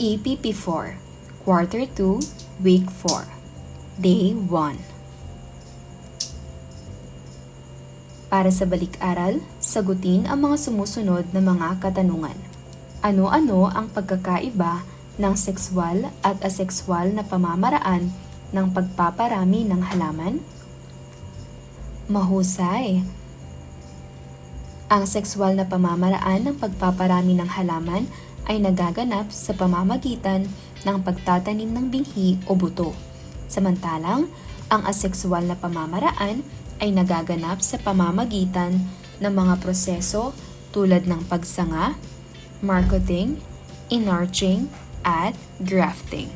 EPP4, Quarter 2, Week 4, Day 1. Para sa balik-aral, sagutin ang mga sumusunod na mga katanungan. Ano-ano ang pagkakaiba ng sexual at asexual na pamamaraan ng pagpaparami ng halaman? Mahusay! Ang sexual na pamamaraan ng pagpaparami ng halaman ay nagaganap sa pamamagitan ng pagtatanim ng binhi o buto. Samantalang, ang asexual na pamamaraan ay nagaganap sa pamamagitan ng mga proseso tulad ng pagsanga, marketing, enarching, at grafting.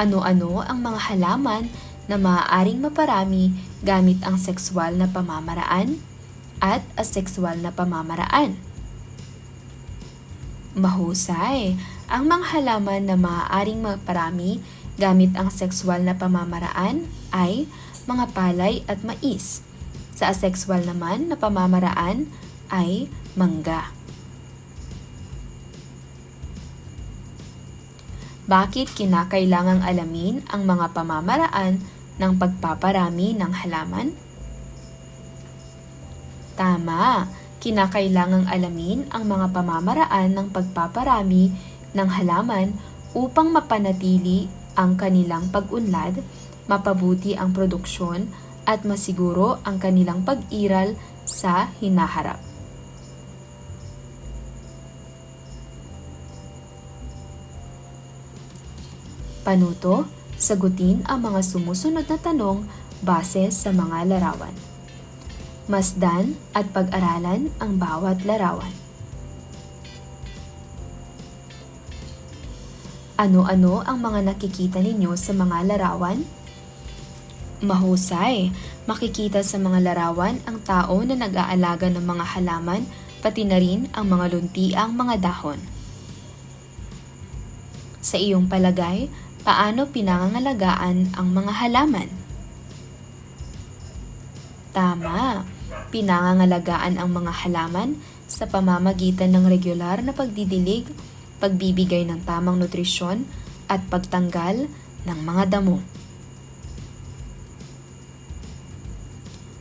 Ano-ano ang mga halaman na maaaring maparami gamit ang sexual na pamamaraan at asexual na pamamaraan? Mahusay! Ang mga halaman na maaaring maparami gamit ang sexual na pamamaraan ay mga palay at mais. Sa asexual naman na pamamaraan ay mangga. Bakit kinakailangang alamin ang mga pamamaraan ng pagpaparami ng halaman? Tama! Kinakailangang alamin ang mga pamamaraan ng pagpaparami ng halaman upang mapanatili ang kanilang pag-unlad, mapabuti ang produksyon at masiguro ang kanilang pag-iral sa hinaharap. Panuto, sagutin ang mga sumusunod na tanong base sa mga larawan. Masdan at pag-aralan ang bawat larawan. Ano-ano ang mga nakikita ninyo sa mga larawan? Mahusay, makikita sa mga larawan ang tao na nag-aalaga ng mga halaman, pati na rin ang mga luntiang mga dahon. Sa iyong palagay, paano pinangangalagaan ang mga halaman? Tama, pinangangalagaan ang mga halaman sa pamamagitan ng regular na pagdidilig, pagbibigay ng tamang nutrisyon, at pagtanggal ng mga damo.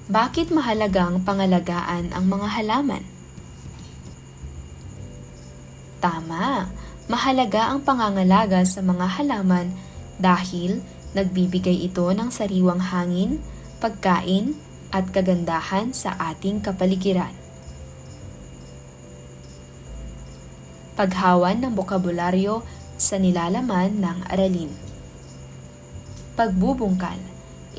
Bakit mahalagang pangalagaan ang mga halaman? Tama, mahalaga ang pangangalaga sa mga halaman dahil nagbibigay ito ng sariwang hangin, pagkain, at kagandahan sa ating kapaligiran. Paghawan ng bokabularyo sa nilalaman ng aralin. Pagbubungkal.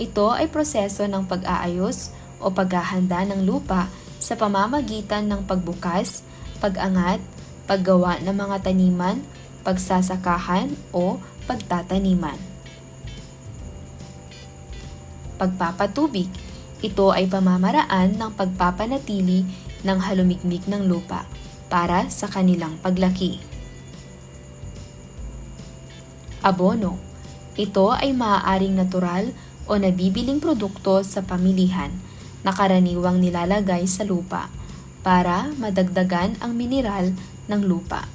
Ito ay proseso ng pag-aayos o paghahanda ng lupa sa pamamagitan ng pagbukas, pag-angat, paggawa ng mga taniman, pagsasakahan o pagtataniman. Pagpapatubig. Ito ay pamamaraan ng pagpapanatili ng halumikmik ng lupa para sa kanilang paglaki. Abono. Ito ay maaaring natural o nabibiling produkto sa pamilihan na karaniwang nilalagay sa lupa para madagdagan ang mineral ng lupa.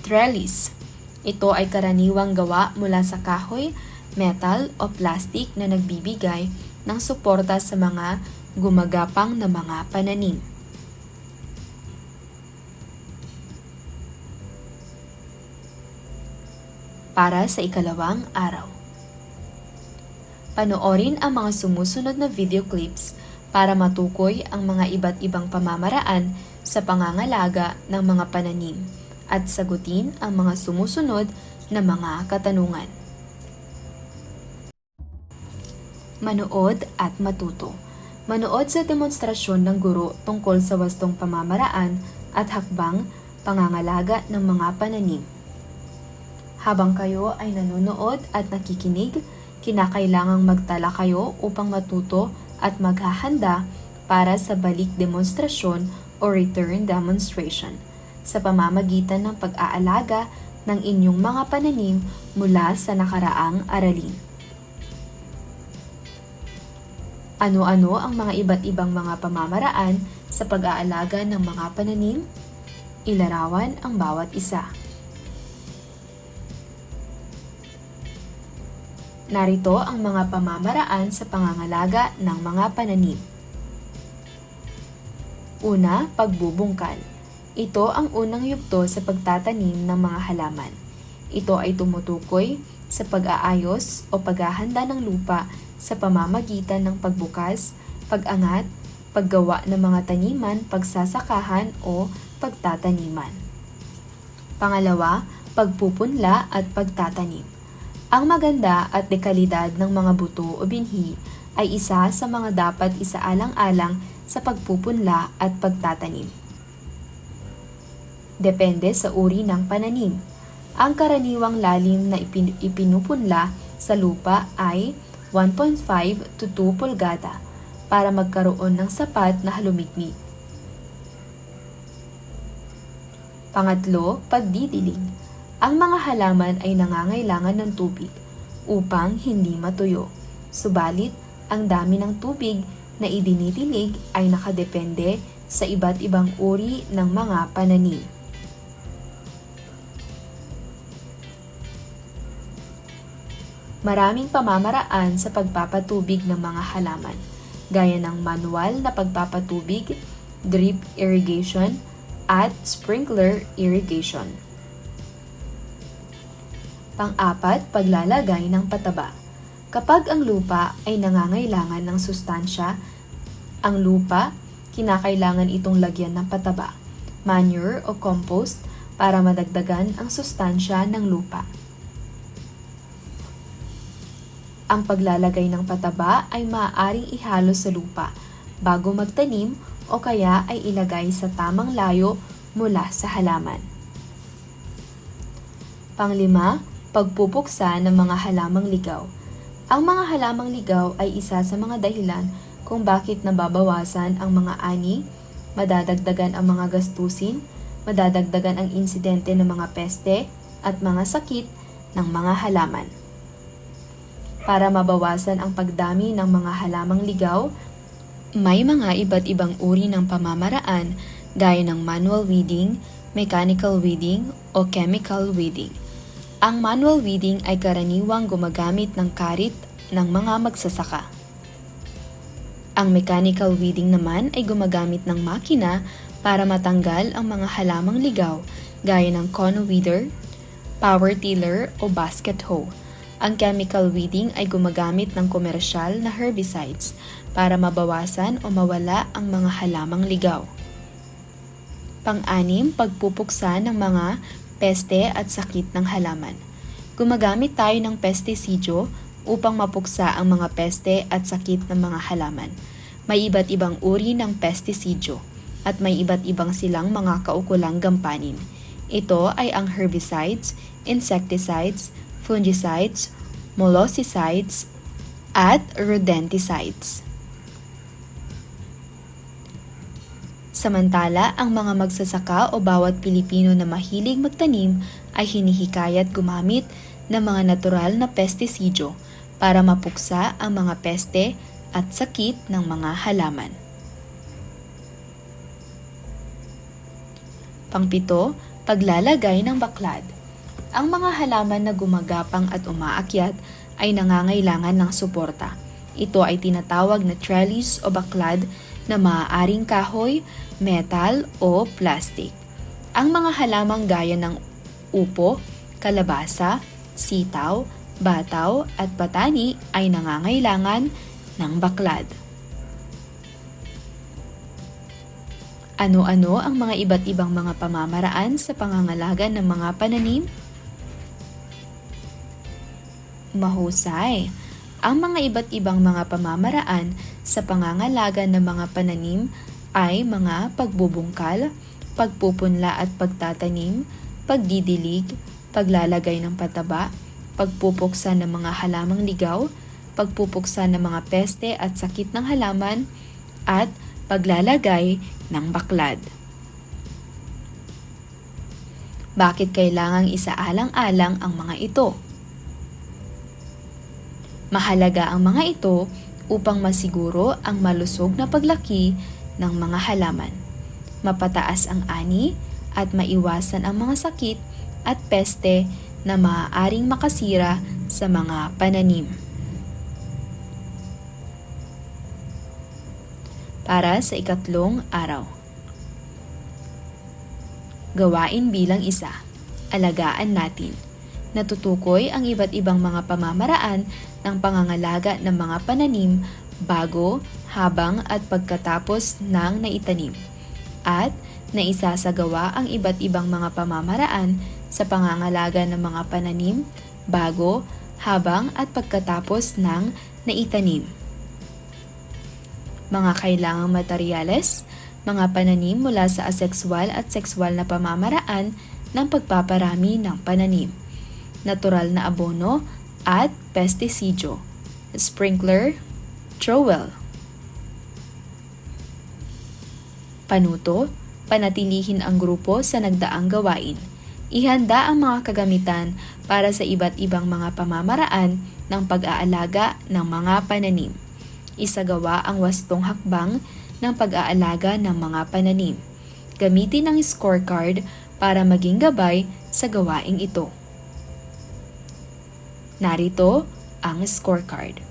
Trellis. Ito ay karaniwang gawa mula sa kahoy, metal o plastic na nagbibigay ng suporta sa mga gumagapang na mga pananim. Para sa ikalawang araw. Panoorin ang mga sumusunod na video clips para matukoy ang mga iba't ibang pamamaraan sa pangangalaga ng mga pananim at sagutin ang mga sumusunod na mga katanungan. Manood at matuto. Manood sa demonstrasyon ng guro tungkol sa wastong pamamaraan at hakbang pangangalaga ng mga pananim. Habang kayo ay nanonood at nakikinig, kinakailangang magtala kayo upang matuto at maghahanda para sa balik demonstrasyon o return demonstration sa pamamagitan ng pag-aalaga ng inyong mga pananim mula sa nakaraang aralin. Ano-ano ang mga iba't ibang mga pamamaraan sa pag-aalaga ng mga pananim? Ilarawan ang bawat isa. Narito ang mga pamamaraan sa pangangalaga ng mga pananim. Una, pagbubungkal. Ito ang unang yugto sa pagtatanim ng mga halaman. Ito ay tumutukoy sa pag-aayos o paghahanda ng lupa sa pamamagitan ng pagbukas, pag-angat, paggawa ng mga taniman, pagsasakahan o pagtataniman. Pangalawa, pagpupunla at pagtatanim. Ang maganda at dekalidad ng mga buto o binhi ay isa sa mga dapat isaalang-alang sa pagpupunla at pagtatanim. Depende sa uri ng pananim. Ang karaniwang lalim na ipin- ipinupunla sa lupa ay 1.5 to 2 pulgada para magkaroon ng sapat na halumigmig. Pangatlo, pagdidilig. Ang mga halaman ay nangangailangan ng tubig upang hindi matuyo. Subalit, ang dami ng tubig na idinidilig ay nakadepende sa iba't ibang uri ng mga pananim. Maraming pamamaraan sa pagpapatubig ng mga halaman, gaya ng manual na pagpapatubig, drip irrigation, at sprinkler irrigation. Pang-apat, paglalagay ng pataba. Kapag ang lupa ay nangangailangan ng sustansya, ang lupa, kinakailangan itong lagyan ng pataba, manure o compost para madagdagan ang sustansya ng lupa. Ang paglalagay ng pataba ay maaaring ihalo sa lupa bago magtanim o kaya ay ilagay sa tamang layo mula sa halaman. Panglima, pagpupuksa ng mga halamang ligaw. Ang mga halamang ligaw ay isa sa mga dahilan kung bakit nababawasan ang mga ani, madadagdagan ang mga gastusin, madadagdagan ang insidente ng mga peste at mga sakit ng mga halaman. Para mabawasan ang pagdami ng mga halamang ligaw, may mga iba't ibang uri ng pamamaraan gaya ng manual weeding, mechanical weeding o chemical weeding. Ang manual weeding ay karaniwang gumagamit ng karit ng mga magsasaka. Ang mechanical weeding naman ay gumagamit ng makina para matanggal ang mga halamang ligaw gaya ng cono weeder, power tiller o basket hoe. Ang chemical weeding ay gumagamit ng komersyal na herbicides para mabawasan o mawala ang mga halamang ligaw. Pang-anim, pagpupuksa ng mga peste at sakit ng halaman. Gumagamit tayo ng pestisidyo upang mapuksa ang mga peste at sakit ng mga halaman. May iba't ibang uri ng pestisidyo at may iba't ibang silang mga kaukulang gampanin. Ito ay ang herbicides, insecticides, fungicides, molluscicides, at rodenticides. Samantala, ang mga magsasaka o bawat Pilipino na mahilig magtanim ay hinihikayat gumamit ng mga natural na pestisidyo para mapuksa ang mga peste at sakit ng mga halaman. Pangpito, paglalagay ng baklad. Ang mga halaman na gumagapang at umaakyat ay nangangailangan ng suporta. Ito ay tinatawag na trellis o baklad na maaaring kahoy, metal o plastic. Ang mga halamang gaya ng upo, kalabasa, sitaw, bataw at patani ay nangangailangan ng baklad. Ano-ano ang mga iba't ibang mga pamamaraan sa pangangalaga ng mga pananim? Mahusay. Ang mga iba't ibang mga pamamaraan sa pangangalaga ng mga pananim ay mga pagbubungkal, pagpupunla at pagtatanim, pagdidilig, paglalagay ng pataba, pagpupuksa ng mga halamang ligaw, pagpupuksa ng mga peste at sakit ng halaman, at paglalagay ng baklad. Bakit kailangang isaalang-alang ang mga ito? Mahalaga ang mga ito upang masiguro ang malusog na paglaki ng mga halaman. Mapataas ang ani at maiwasan ang mga sakit at peste na maaaring makasira sa mga pananim. Para sa ikatlong araw. Gawain bilang isa. Alagaan natin. Natutukoy ang iba't ibang mga pamamaraan ng pangangalaga ng mga pananim bago, habang at pagkatapos ng naitanim. At naisasagawa ang iba't ibang mga pamamaraan sa pangangalaga ng mga pananim bago, habang at pagkatapos ng naitanim. Mga kailangang materyales, mga pananim mula sa asexual at sexual na pamamaraan ng pagpaparami ng pananim, natural na abono at pestisidyo, sprinkler, trowel. Panuto, panatilihin ang grupo sa nagdaang gawain. Ihanda ang mga kagamitan para sa iba't ibang mga pamamaraan ng pag-aalaga ng mga pananim. Isagawa ang wastong hakbang ng pag-aalaga ng mga pananim. Gamitin ang scorecard para maging gabay sa gawaing ito. Narito ang scorecard.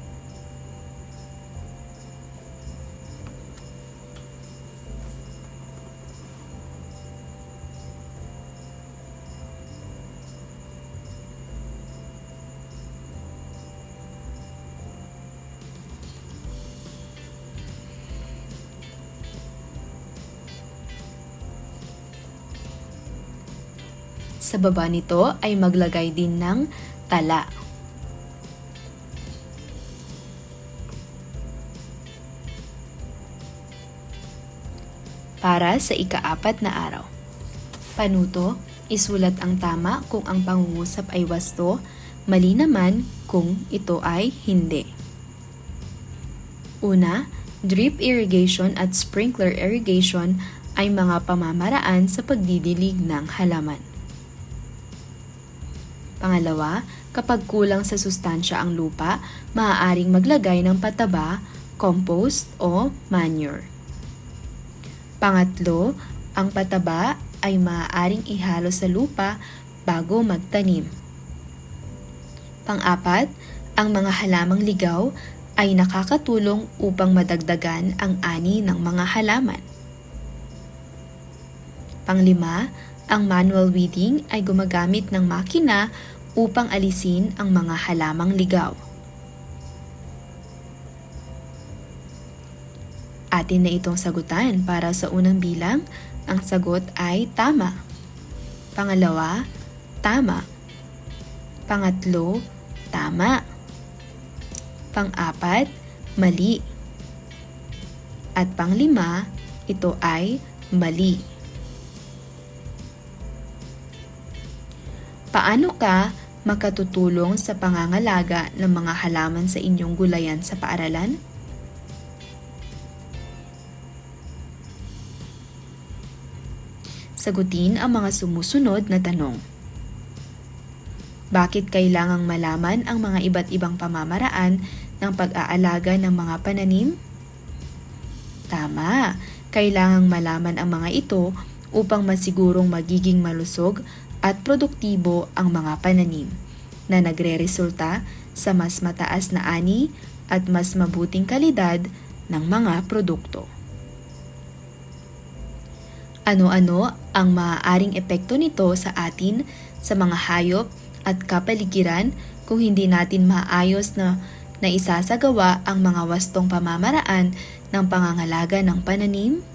Sa baba nito ay maglagay din ng tala. Para sa ikaapat na araw. Panuto, isulat ang tama kung ang pangungusap ay wasto, mali naman kung ito ay hindi. Una, drip irrigation at sprinkler irrigation ay mga pamamaraan sa pagdidilig ng halaman. Pangalawa, kapag kulang sa sustansya ang lupa, maaaring maglagay ng pataba, compost o manure. Pangatlo, ang pataba ay maaaring ihalo sa lupa bago magtanim. Pang-apat, ang mga halamang ligaw ay nakakatulong upang madagdagan ang ani ng mga halaman. Panglima, ang manual weeding ay gumagamit ng makina upang alisin ang mga halamang ligaw. Atin na itong sagutan para sa unang bilang, ang sagot ay tama. Pangalawa, tama. Pangatlo, tama. Pang-apat, mali. At panglima, ito ay mali. Paano ka makatutulong sa pangangalaga ng mga halaman sa inyong gulayan sa paaralan? Sagutin ang mga sumusunod na tanong. Bakit kailangang malaman ang mga iba't ibang pamamaraan ng pag-aalaga ng mga pananim? Tama, kailangang malaman ang mga ito upang masigurong magiging malusog at produktibo ang mga pananim na nagre-resulta sa mas mataas na ani at mas mabuting kalidad ng mga produkto. Ano-ano ang maaaring epekto nito sa atin, sa mga hayop at kapaligiran kung hindi natin maayos na naisasagawa ang mga wastong pamamaraan ng pangangalaga ng pananim?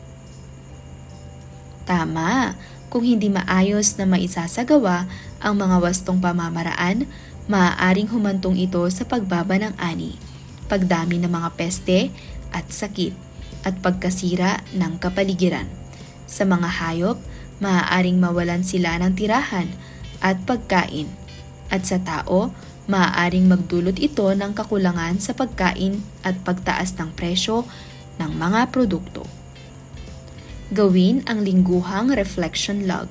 Tama, kung hindi maayos na maisasagawa ang mga wastong pamamaraan, maaaring humantong ito sa pagbaba ng ani, pagdami ng mga peste at sakit, at pagkasira ng kapaligiran. Sa mga hayop, maaaring mawalan sila ng tirahan at pagkain, at sa tao, maaaring magdulot ito ng kakulangan sa pagkain at pagtaas ng presyo ng mga produkto. Gawin ang lingguhang reflection log.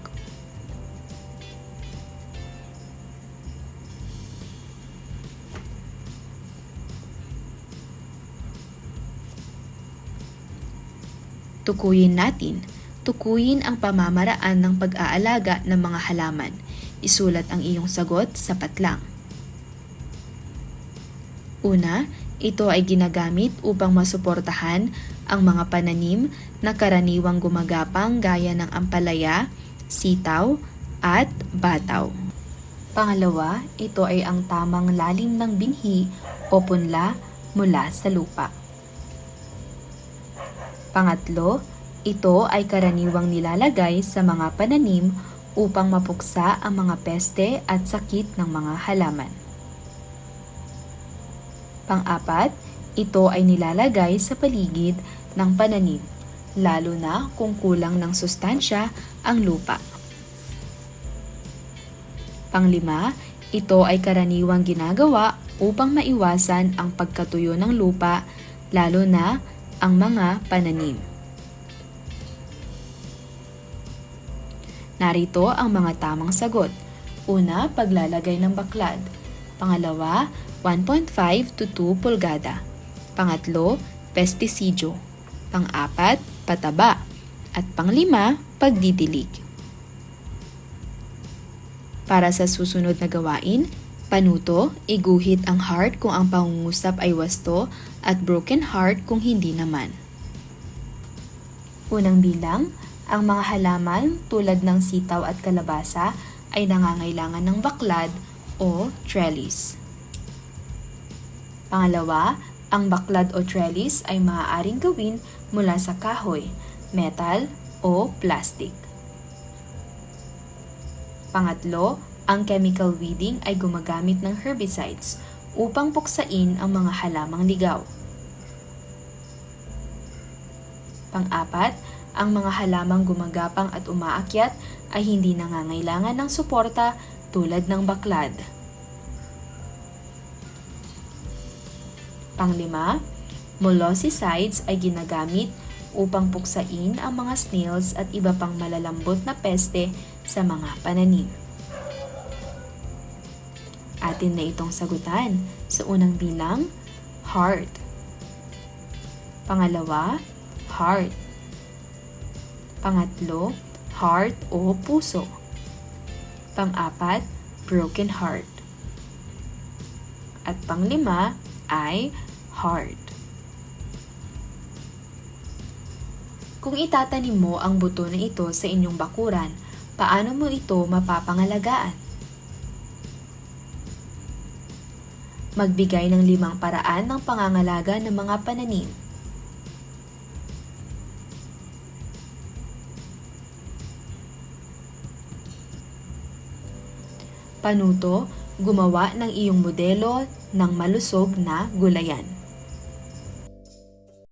Tukuyin natin. Tukuyin ang pamamaraan ng pag-aalaga ng mga halaman. Isulat ang iyong sagot sa patlang. Una, ito ay ginagamit upang masuportahan ang mga pananim na karaniwang gumagapang gaya ng ampalaya, sitaw, at bataw. Pangalawa, ito ay ang tamang lalim ng binhi o punla mula sa lupa. Pangatlo, ito ay karaniwang nilalagay sa mga pananim upang mapuksa ang mga peste at sakit ng mga halaman. Pang-apat, ito ay nilalagay sa paligid ng pananim, lalo na kung kulang ng sustansya ang lupa. Panglima, ito ay karaniwang ginagawa upang maiwasan ang pagkatuyo ng lupa, lalo na ang mga pananim. Narito ang mga tamang sagot. Una, paglalagay ng baklad. Pangalawa, 1.5 to 2 pulgada. Pangatlo, pestisidyo. Pang-apat, pataba. At panglima, pagdidilig. Para sa susunod na gawain, panuto, iguhit ang heart kung ang pangungusap ay wasto at broken heart kung hindi naman. Unang bilang, ang mga halaman tulad ng sitaw at kalabasa ay nangangailangan ng baklad o trellis. Pangalawa, ang baklad o trellis ay maaaring gawin mula sa kahoy, metal o plastic. Pangatlo, ang chemical weeding ay gumagamit ng herbicides upang puksain ang mga halamang ligaw. Pang-apat, ang mga halamang gumagapang at umaakyat ay hindi nangangailangan ng suporta tulad ng baklad. Panglima, molluscicides ay ginagamit upang puksain ang mga snails at iba pang malalambot na peste sa mga pananim. Atin na itong sagutan sa unang bilang, heart. Pangalawa, heart. Pangatlo, heart o puso. Pang-apat, broken heart. At panglima ay heart. Kung itatanim mo ang buto na ito sa inyong bakuran, paano mo ito mapapangalagaan? Magbigay ng limang paraan ng pangangalaga ng mga pananim. Panuto, gumawa ng iyong modelo ng malusog na gulayan.